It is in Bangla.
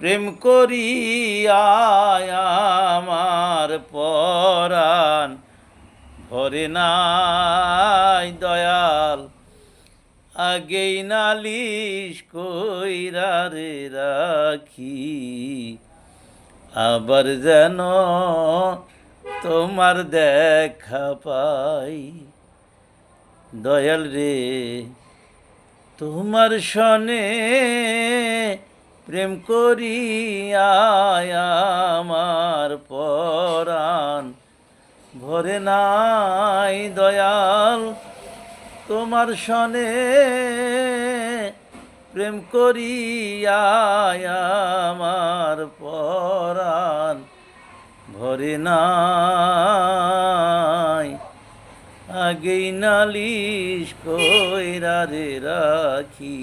প্রেম করিয়া আমার পরাণ ভরে নাই দয়াল। আগেই নালিশ কইরা রে রাখি, আবার যেন তোমার দেখা পাই। দয়াল রে তোমার সনে প্রেম করিয়া আমার পরাণ। ভরে নাই দয়াল, তোমার সনে প্রেম করিয়া আমার পরাণ। ভরে নাই আগেই নালিশ কইরা রে রাখি।